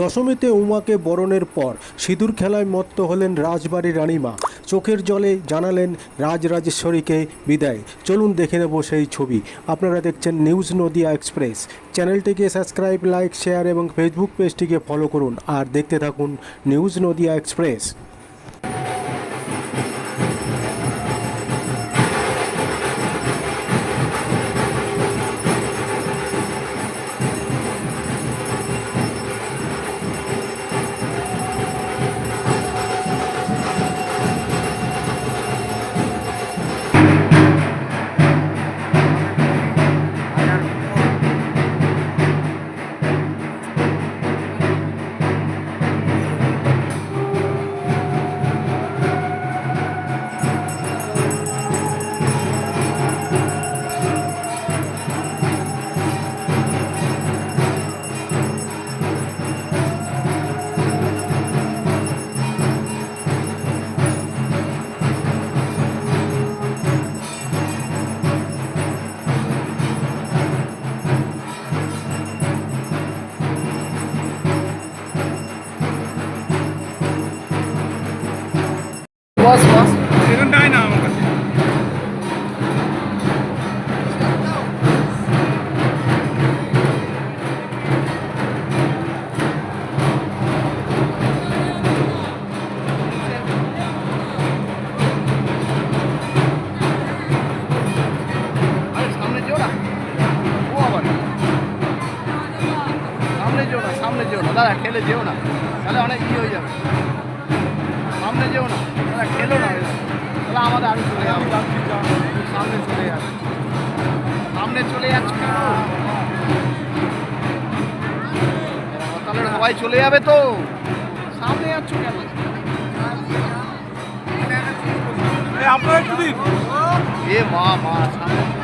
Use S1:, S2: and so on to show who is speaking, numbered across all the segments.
S1: দশমীতে উমাকে বরণের পর সিঁদুর খেলায় মত্ত হলেন রাজবাড়ি রানীমা। চোখের জলে জানালেন রাজরাজেশ্বরীকে বিদায়। চলুন দেখে নেব সেই ছবি। আপনারা দেখছেন নিউজ নদিয়া এক্সপ্রেস। চ্যানেলটিকে সাবস্ক্রাইব, লাইক, শেয়ার এবং ফেসবুক পেজটিকে ফলো করুন। আর দেখতে থাকুন news Nadia express.
S2: Boss boss.
S3: এখানটাই না। আমার কাছে
S2: সামনে যেও না দাদা খেলে যেও না। তাহলে অনেক ই হয়ে যাবে। সামনে যেও না দাদা খেলো না। তাহলে আমাদের আরও চলে যাবে। সামনে চলে যাবে। সামনে চলে যাচ্ছে কেন তাহলে সবাই চলে যাবে তো? সামনে যাচ্ছ কেন? এ মা মা সামনে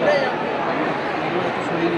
S4: দশমী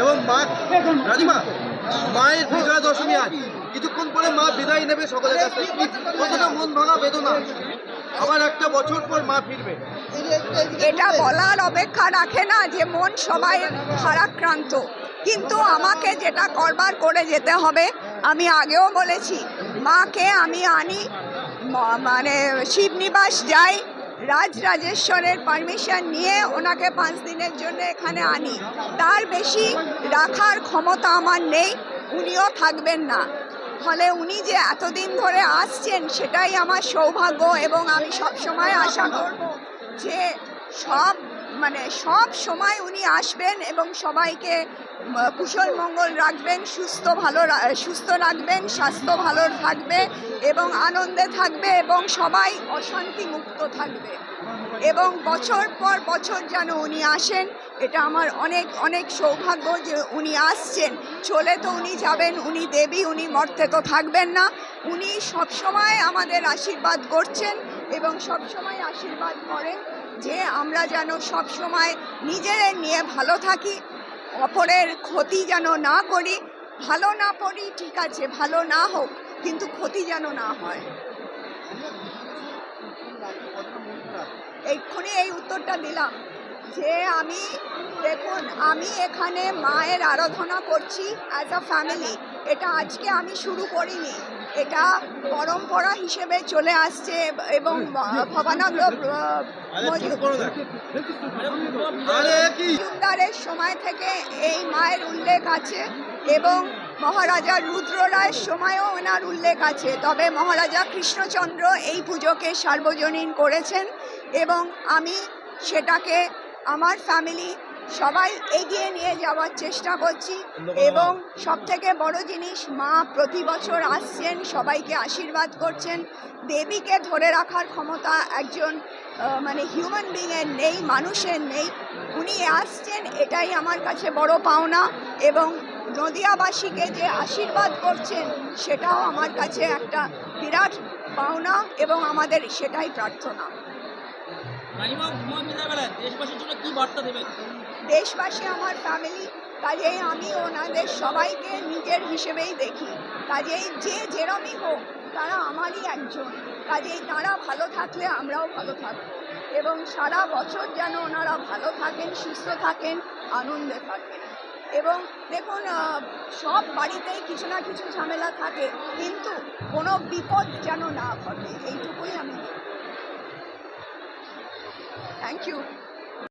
S4: এবং মা রাজিমা মায়ের বিজয়া দশমী আজ। কিছুক্ষণ পরে মা বিদায় নেবে সকলের কাছ কতটা মন ভাঙা বেদনা। আবার একটা বছর পর মা ফিরবে।
S5: এটা বলার অপেক্ষা রাখে না যে মন সবাই ভারাক্রান্ত। কিন্তু আমাকে যেটা করবার করে যেতে হবে, আমি আগেও বলেছি, মাকে আমি আনি মানে শিবনিবাস যাই রাজ রাজেশ্বরের পারমিশন নিয়ে ওনাকে পাঁচ দিনের জন্য এখানে আনি। তার বেশি রাখার ক্ষমতা আমার নেই, উনিও থাকবেন না। ফলে উনি যে এতদিন ধরে আসছেন, সেটাই আমার সৌভাগ্য এবং আমি সবসময় আশা করব যে সব মানে সব সময় উনি আসবেন এবং সবাইকে কুশল মঙ্গল রাখবেন, সুস্থ ভালো সুস্থ রাখবেন, স্বাস্থ্য ভালো থাকবে এবং আনন্দে থাকবে এবং সবাই অশান্তি মুক্ত থাকবে। এবং বছর পর বছর যেন উনি আসেন, এটা আমার অনেক অনেক সৌভাগ্য যে উনি আসছেন। চলে তো উনি যাবেন, উনি দেবী, উনি মর্তে তো থাকবেন না। উনি সবসময় আমাদের আশীর্বাদ করছেন এবং সবসময় আশীর্বাদ করেন। যে আমরা যেন সব সময় নিজেদের নিয়ে ভালো থাকি, অপরের ক্ষতি যেন না করি, ভালো না পড়ি, ঠিক আছে, ভালো না হোক, কিন্তু ক্ষতি যেন না হয়। এক্ষুনি এই উত্তরটা দিলাম, যে আমি, দেখুন, আমি এখানে মায়ের আরাধনা করছি অ্যাজ আ ফ্যামিলি এটা আজকে আমি শুরু করিনি। এটা পরম্পরা হিসেবে চলে আসছে এবং মজুমদারের সময় থেকে এই মায়ের উল্লেখ আছে এবং মহারাজা রুদ্ররায়ের সময়ও ওনার উল্লেখ আছে। তবে মহারাজা কৃষ্ণচন্দ্র এই পুজোকে সার্বজনীন করেছেন এবং আমি সেটাকে আমার ফ্যামিলি সবাই এগিয়ে নিয়ে যাওয়ার চেষ্টা করছি এবং সব থেকে বড় জিনিস মা প্রতি বছর আসছেন সবাইকে আশীর্বাদ করছেন। দেবীকে ধরে রাখার ক্ষমতা একজন মানে হিউম্যান বিংয়ের নেই মানুষের নেই। উনি আসছেন এটাই আমার কাছে বড় পাওনা এবং নদিয়াবাসীকে যে আশীর্বাদ করছেন সেটাও আমার কাছে একটা বিরাট পাওনা এবং আমাদের সেটাই প্রার্থনা। দেশবাসী, আমার ফ্যামিলি কাজেই আমি ওনাদের সবাইকে নিজের হিসেবেই দেখি। কাজেই যে যেরমই হোক, তারা আমারই একজন। কাজেই তারা ভালো থাকলে আমরাও ভালো থাকব। এবং সারা বছর যেন ওনারা ভালো থাকেন, সুস্থ থাকেন, আনন্দে থাকেন। এবং দেখুন সব বাড়িতেই কিছু না কিছু ঝামেলা থাকে, কিন্তু কোনো বিপদ যেন না ঘটে, এইটুকুই আমি Thank you.